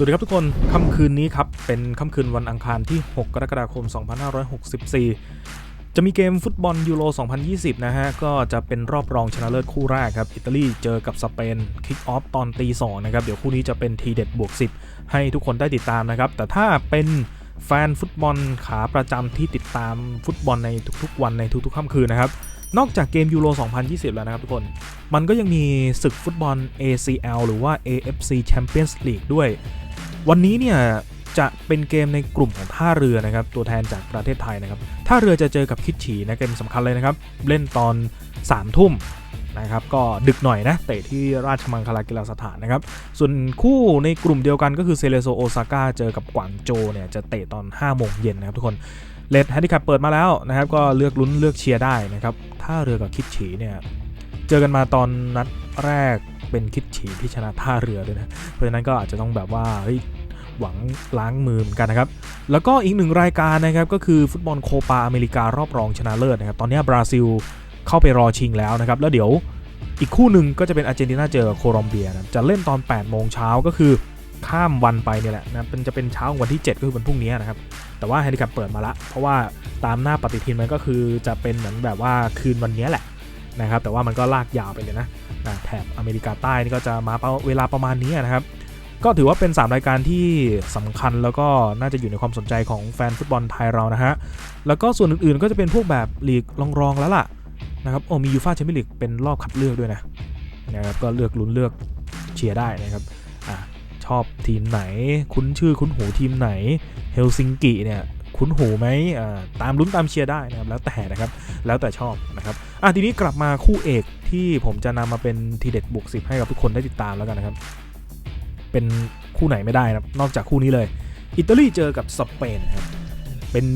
วัสดีครับทุกคน ค่ำคืนนี้ครับ เป็นค่ำคืนวันอังคารที่ 6 กรกฎาคม 2564 จะมีเกมฟุตบอลยูโร 2020 นะฮะ ก็จะเป็นรอบรองชนะเลิศคู่แรกครับ อิตาลีเจอกับสเปน คิกออฟตอนตีสองนะครับ เดี๋ยวคู่นี้จะเป็นทีเด็ดบวก 10 ให้ทุกคนได้ติดตามนะครับ แต่ถ้าเป็นแฟนฟุตบอลขาประจำที่ติดตามฟุตบอลในทุกๆ วันในทุกๆ ค่ำคืนนะครับนอกจากเกมยูโร 2020 แล้วนะครับทุกคน มันก็ยังมีศึกฟุตบอล ACL หรือว่า AFC Champions League ด้วย วันนี้เนี่ยจะเป็นเกมในกลุ่มของท่าเรือนะครับตัวแทนจากประเทศไทยนะครับท่าเรือจะเจอกับคิดฉีนะเกมสำคัญเลยนะครับเล่นตอน3ามทุ่มนะครับก็ดึกหน่อยนะเตะที่ราชมังคลากีฬาสถานนะครับส่วนคู่ในกลุ่มเดียวกันก็คือเซเลโซโอซาก้าเจอกับกวางโจเนี่ยจะเตะตอน5โมงเย็นนะครับทุกคนเลดแฮนดิแคปเปิดมาแล้วนะครับก็เลือกลุ้นเลือกเชียร์ได้นะครับท่าเรือกับคิดฉีเนี่ยเจอกันมาตอนนัดแรก เป็นคิดฉีที่ชนะท่าเรือด้วยนะ เพราะฉะนั้นก็อาจจะต้องแบบว่าเฮ้ยหวังล้างมือเหมือนกันนะครับ แล้วก็อีกหนึ่งรายการนะครับก็คือฟุตบอลโคปาอเมริการอบรองชนะเลิศนะครับ ตอนนี้บราซิลเข้าไปรอชิงแล้วนะครับ แล้วเดี๋ยวอีกคู่หนึ่งก็จะเป็นอาร์เจนตินาเจอโคลอมเบียนะจะเล่นตอน 8 โมงเช้าก็คือข้ามวันไปเนี่ยแหละนะเป็นจะเป็นเช้าวันที่ 7 ก็คือวันพรุ่งนี้นะครับ แต่ว่าแฮนดิแคปเปิดมาละ เพราะว่าตามหน้าปฏิทินมันก็คือจะเป็นเหมือนแบบว่าคืนวันนี้แหละนะครับ แต่ว่ามันก็ลากยาวไปเลยนะ แถบอเมริกาใต้นี่ก็จะมาเวลาประมาณนี้นะครับ ก็ถือว่าเป็น 3 รายการที่สำคัญแล้วก็น่าจะอยู่ในความสนใจของแฟนฟุตบอลไทยเรานะฮะ แล้วก็ส่วนอื่นๆก็จะเป็นพวกแบบลีกรองๆแล้วล่ะนะครับโอ้มียูฟาแชมเปี้ยนลีกเป็นรอบคัดเลือกด้วยนะนะครับก็เลือกลุ้นเลือกเชียร์ได้นะครับอะชอบทีมไหน คุ้นชื่อคุ้นหูทีมไหนเฮลซิงกิเนี่ยคุ้นหูไหมอ่าตามลุ้นตามเชียร์ได้นะครับแล้วแต่นะครับ แล้วแต่ชอบนะครับอะทีนี้กลับมาคู่เอกที่ผมจะนำมาเป็นทีเด็ดบวกสิบให้กับทุกคนได้ติดตามแล้วกันนะครับ เป็นคู่ไหนไม่ได้นะนอกจากคู่นี้เลย อิตาลีเจอกับสเปนครับเป็น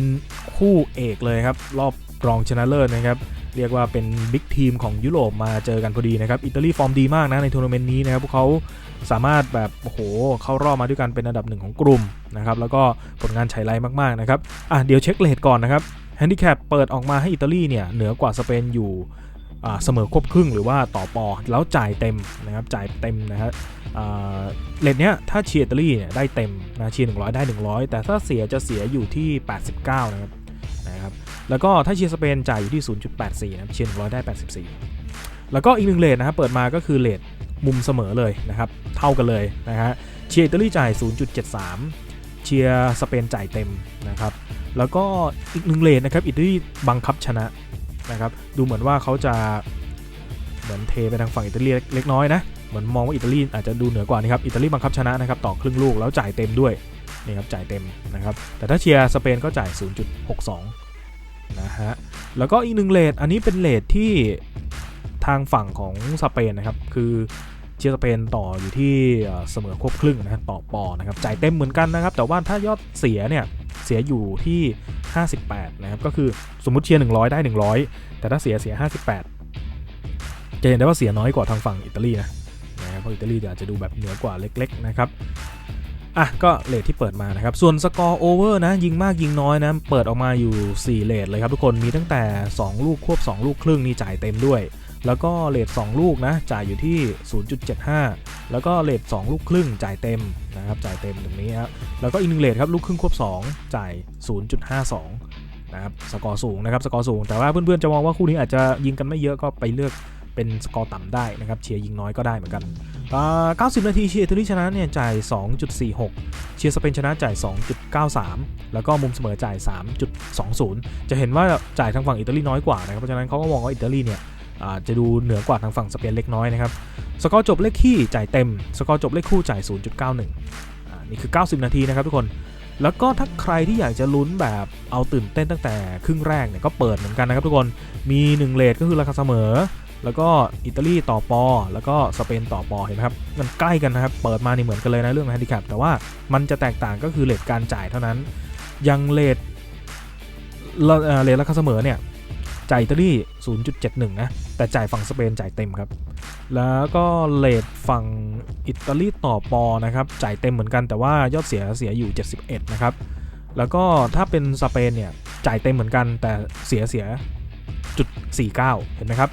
คู่เอกเลยครับ รอบรองชนะเลิศนะครับเรียกว่าเป็นบิ๊กทีมของยุโรปมาเจอกันพอดีนะครับ อิตาลีฟอร์มดีมากนะในทัวร์นาเมนต์นี้นะครับ พวกเขาสามารถแบบโอ้โหเข้ารอบมาด้วยกันเป็นอันดับหนึ่งของกลุ่มนะครับ แล้วก็ผลงานฉายไลมากๆนะครับ อะเดี๋ยวเช็คเลทก่อนนะครับ แฮนดิแคปเปิดออกมาให้อิตาลีเนี่ยเหนือกว่าสเปนอยู่เสมอควบครึ่งหรือว่าต่อปอแล้วจ่ายเต็มนะครับจ่ายเต็มนะฮะอ่าเลทเนี้ยถ้าเชียร์อิตาลีเนี่ยได้เต็มนะเชียร์100 ได้ 100 แต่ถ้าเสียจะเสียอยู่ที่ 89 นะครับนะครับ แล้วก็ถ้าเชียร์สเปนจ่ายอยู่ที่ 0.84 นะครับเชียร์100 ได้ 84 แล้วก็อีกหนึ่งเลทนะครับเปิดมาก็คือเลทมุมเสมอเลยนะครับเท่ากันเลยนะฮะเชียร์อิตาลีจ่าย 0.73 เชียร์สเปนจ่ายเต็มนะครับ แล้วก็อีกหนึ่งเลนนะครับอิตาลีบังคับชนะนะครับดูเหมือนว่าเขาจะเหมือนเทไปทางฝั่งอิตาลีเล็กน้อยนะเหมือนมองว่าอิตาลีอาจจะดูเหนือกว่านี่ครับอิตาลีบังคับชนะนะครับต่อครึ่งลูกแล้วจ่ายเต็มด้วยนี่ครับจ่ายเต็มนะครับแต่ถ้าเชียร์สเปนก็จ่าย 0.62นะฮะแล้วก็อีกหนึ่งเลทอันนี้เป็นเลทที่ทางฝั่งของสเปนนะครับคือเชียร์สเปนต่ออยู่ที่เสมอควบครึ่งนะฮะต่อปอนะครับจ่ายเต็มเหมือนกันนะครับแต่ว่าถ้ายอดเสียเนี่ย เสียอยู่ที่ 58 นะครับ ก็คือสมมุติเชียร์ 100 ได้ 100 แต่ถ้าเสียเสีย 58 จะเห็นได้ว่าเสียน้อยกว่าทางฝั่งอิตาลีนะนะเพราะอิตาลีอาจจะดูแบบเหนือกว่าเล็กๆนะครับอะก็เลทที่เปิดมานะครับ ส่วนสกอร์โอเวอร์นะ ยิงมากยิงน้อยนะ เปิดออกมาอยู่ 4 เลทเลยครับทุกคนมีตั้งแต่ 2 ลูกควบ 2 ลูกครึ่งนี่จ่ายเต็มด้วย แล้วก็เลท2ลูกนะจ่ายอยู่ที่ 0.75 แล้วก็เลท2ลูกครึ่งจ่ายเต็มนะครับจ่ายเต็มตรงนี้ครับแล้วก็อีกหนึ่งเลทครับลูกครึ่งควบ 2 จ่าย 0.52 นะครับสกอร์สูงนะครับสกอร์สูง แต่ว่าเพื่อนๆจะมองว่าคู่นี้อาจจะยิงกันไม่เยอะก็ไปเลือกเป็นสกอร์ต่ำได้นะครับเชียร์ยิงน้อยก็ได้เหมือนกันอ่า90 นาทีเชียร์อิตาลีชนะเนี่ยจ่าย 2.46 เชียร์สเปนชนะจ่าย 2.93 แล้วก็มุมเสมอจ่าย 3.20 จะเห็นว่าจ่ายทางฝั่งอิตาลีน้อยกว่านะครับเพราะฉะนั้นเขาก็มองว่าอิตาลีเนี่ยอ่า จะดูเหนือกว่าทางฝั่งสเปนเล็กน้อยนะครับ สกอร์จบเลขคี่จ่ายเต็ม สกอร์จบเลขคู่จ่าย 0.91อ่านี่คือ 90 นาทีนะครับทุกคน แล้วก็ถ้าใครที่อยากจะลุ้นแบบเอาตื่นเต้นตั้งแต่ครึ่งแรกเนี่ยก็เปิดเหมือนกันนะครับทุกคน มี 1 เลทก็คือราคาเสมอ แล้วก็อิตาลีต่อปอ แล้วก็สเปนต่อปอเห็นไหมครับมันใกล้กันนะครับ เปิดมานี่เหมือนกันเลยนะเรื่องแฮนดิแคปแต่ว่ามันจะแตกต่างก็คือเลทการจ่ายเท่านั้น ยังเลทเลทราคาเสมอเนี่ย จ่ายอิตาลี0.71 นะ แต่จ่ายฝั่งสเปนจ่ายเต็มครับ แล้วก็เลทฝั่งอิตาลีต่อปอนะครับจ่ายเต็มเหมือนกันแต่ว่ายอดเสียเสียอยู่ 71 นะครับ แล้วก็ถ้าเป็นสเปนเนี่ยจ่ายเต็มเหมือนกันแต่เสียเสียจุด49 เห็นไหมครับ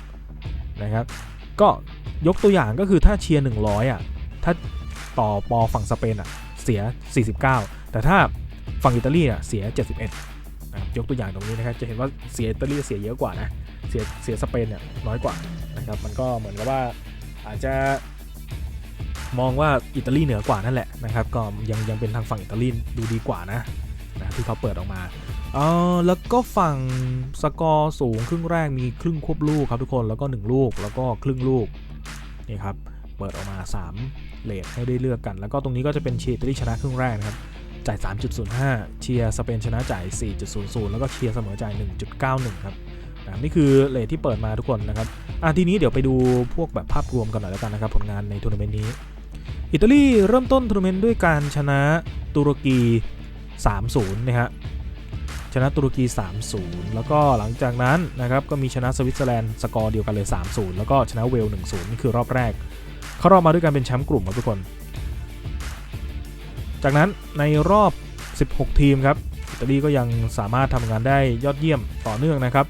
นะครับ ก็ยกตัวอย่างก็คือถ้าเชียร์ 100 อะ ถ้าต่อปอฝั่งสเปนอะเสีย 49 แต่ถ้าฝั่งอิตาลีอะเสีย 71 ยกตัวอย่างตรงนี้นะครับจะเห็นว่าเสียอิตาลีเสียเยอะกว่านะเสียเสียสเปนเนี่ยน้อยกว่านะครับมันก็เหมือนกับว่าอาจจะมองว่าอิตาลีเหนือกว่านั่นแหละนะครับก็ยังยังเป็นทางฝั่งอิตาลีดูดีกว่านะนะที่เขาเปิดออกมาเออแล้วก็ฝั่งสกอร์สูงครึ่งแรกมีครึ่งควบลูกครับทุกคนแล้วก็ 1 ลูกแล้วก็ครึ่งลูกนี่ครับเปิดออกมา 3เลทให้ได้เลือกกัน แล้วก็ตรงนี้ก็จะเป็นเชียร์อิตาลีชนะครึ่งแรกนะครับ จ่าย 3.05 เชียร์สเปนชนะจ่าย 4.00 แล้วก็เชียร์เสมอจ่าย 1.91 ครับนะนี่คือเลทที่เปิดมาทุกคนนะครับอะทีนี้เดี๋ยวไปดูพวกแบบภาพรวมกันหน่อยแล้วกันนะครับผลงานในทัวร์นาเมนต์นี้ อิตาลีเริ่มต้นทัวร์นาเมนต์ด้วยการชนะตุรกี 3-0 นะฮะ ชนะตุรกี 3-0 แล้วก็หลังจากนั้นนะครับก็มีชนะสวิตเซอร์แลนด์สกอร์เดียวกันเลย 3-0 แล้วก็ชนะเวล 1-0 นี่คือรอบแรก เข้ารอบมาด้วยการเป็นแชมป์กลุ่มครับทุกคน จากนั้นในรอบ 16 ทีมครับอิตาลีก็ยังสามารถทำงานได้ยอดเยี่ยมต่อเนื่องนะครับ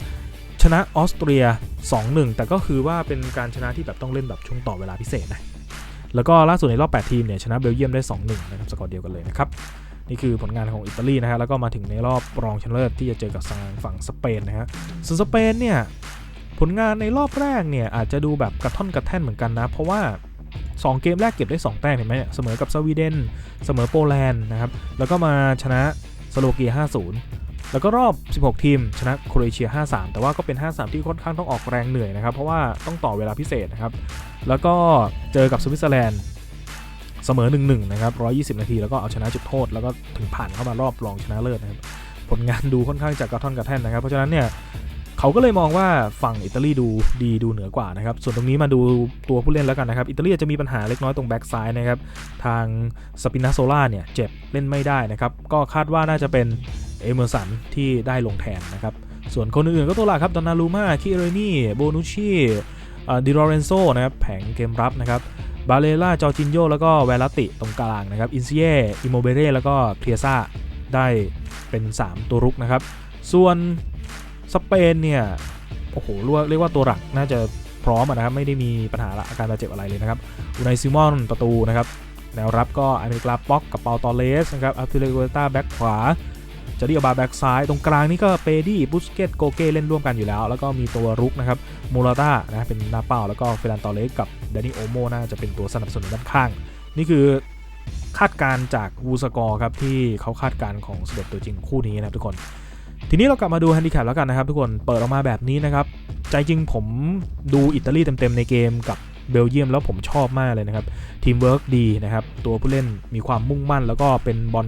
ชนะออสเตรีย 2-1 แต่ก็คือว่าเป็นการชนะที่แบบต้องเล่นแบบช่วงต่อเวลาพิเศษนะแล้วก็ล่าสุดในรอบ 8 ทีมเนี่ยชนะเบลเยียมได้ 2-1 นะครับสกอร์เดียวกันเลยนะครับ นี่คือผลงานของอิตาลีนะฮะแล้วก็มาถึงในรอบรองชนะเลิศที่จะเจอกับทางฝั่งสเปนนะฮะส่วนสเปนเนี่ยผลงานในรอบแรกเนี่ยอาจจะดูแบบกระท่อนกระแท่นเหมือนกันนะ เพราะว่า 2 เกมแรกเก็บได้ 2 แต้มเห็นไหมเนี่ยเสมอกับสวีเดน เสมอโปแลนด์นะครับ แล้วก็มาชนะสโลเกีย 5-0 แล้วก็รอบ 16 ทีม ชนะโครเอเชีย 5-3 แต่ว่าก็เป็น 5-3 ที่ค่อนข้างต้องออกแรงเหนื่อยนะครับ เพราะว่าต้องต่อเวลาพิเศษนะครับ แล้วก็เจอกับสวิตเซอร์แลนด์เสมอ 1-1 นะครับ 120 นาที แล้วก็เอาชนะจุดโทษ แล้วก็ถึงผ่านเข้ามารอบรองชนะเลิศนะครับ ผลงานดูค่อนข้างจะกระท่อนกระแท่นนะครับ เพราะฉะนั้นเนี่ย เขาก็เลยมองว่าฝั่งอิตาลีดูดีดูเหนือกว่านะครับ ส่วนตรงนี้มาดูตัวผู้เล่นแล้วกันนะครับ อิตาลีจะมีปัญหาเล็กน้อยตรงแบ็กซ้ายนะครับ ทางสปินาโซล่าเนี่ยเจ็บเล่นไม่ได้นะครับ ก็คาดว่าน่าจะเป็นเอเมอร์สันที่ได้ลงแทนนะครับ ส่วนคนอื่นๆก็ตัวหลักครับดอนนารูมาคิเรนี่โบนุชีดิโรเรนโซนะครับแผงเกมรับนะครับบาเลล่าจอร์จินโยแล้วก็แวลติตรงกลางนะครับอินซิเย่อิโมเบเร่แล้วก็เคลียซ่าได้เป็น 3 ตัวรุกนะครับ ส่วน สเปนเนี่ยโอ้โหเรียกว่าเรียกว่าตัวหลักน่าจะพร้อมนะครับไม่ได้มีปัญหาอาการบาดเจ็บอะไรเลยนะครับอูไนซิมอนประตูนะครับแนวรับก็อเมริกาป็อกกับเปาตอเลสนะครับอัลติเลโกต้าแบ็คขวาจาริโอบาแบ็กซ้าย ตรงกลางนี่ก็เปดี้บุสเกตโกเก้เล่นร่วมกันอยู่แล้ว แล้วก็มีตัวรุกนะครับมูราต้านะเป็นหน้าเป้า แล้วก็เฟรันตอเลสกับเดนิโอโมน่าจะเป็นตัวสนับสนุนด้านข้าง นี่คือคาดการจากวูสกอร์ครับที่เขาคาดการณ์ของสเด็จตัวจริงคู่นี้นะครับทุกคน ทีนี้เรากลับมาดูแฮนดิแคปแล้วกันนะครับทุกคนเปิดออกมาแบบนี้นะครับ ใจจริงผมดูอิตาลีเต็มๆในเกมกับเบลเยียมแล้วผมชอบมากเลยนะครับทีมเวิร์กดีนะครับ ตัวผู้เล่นมีความมุ่งมั่น แล้วก็เป็นบอล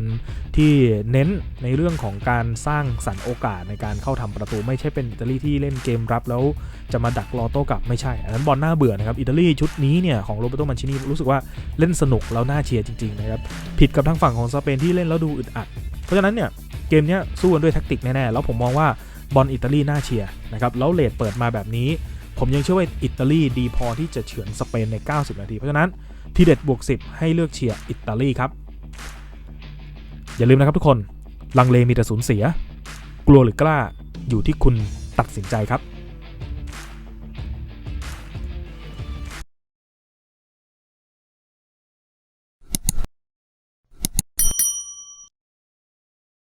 ที่เน้นในเรื่องของการสร้างสรรค์โอกาสในการเข้าทำประตู ไม่ใช่เป็นอิตาลีที่เล่นเกมรับแล้วจะมาดักรอโต้กลับไม่ใช่ อันนั้นบอลน่าเบื่อนะครับอิตาลีชุดนี้เนี่ยของโรเบโตมันชินีรู้สึกว่าเล่นสนุกแล้วน่าเชียร์จริงๆนะครับผิดกับทางฝั่งของสเปนที่เล่นแล้วดูอึดอัด เพราะฉะนั้นเนี่ย เกมนี้สู้กันด้วยแท็กติกแน่ๆ แล้วผมมองว่าบอลอิตาลีน่าเชียร์นะครับ แล้วเลดเปิดมาแบบนี้ ผมยังเชื่อว่าอิตาลีดีพอที่จะเฉือนสเปนใน 90 นาที เพราะฉะนั้นทีเด็ดบวก 10 ให้เลือกเชียร์อิตาลีครับ อย่าลืมนะครับทุกคน ลังเลมีแต่สูญเสีย กลัวหรือกล้าอยู่ที่คุณตัดสินใจครับ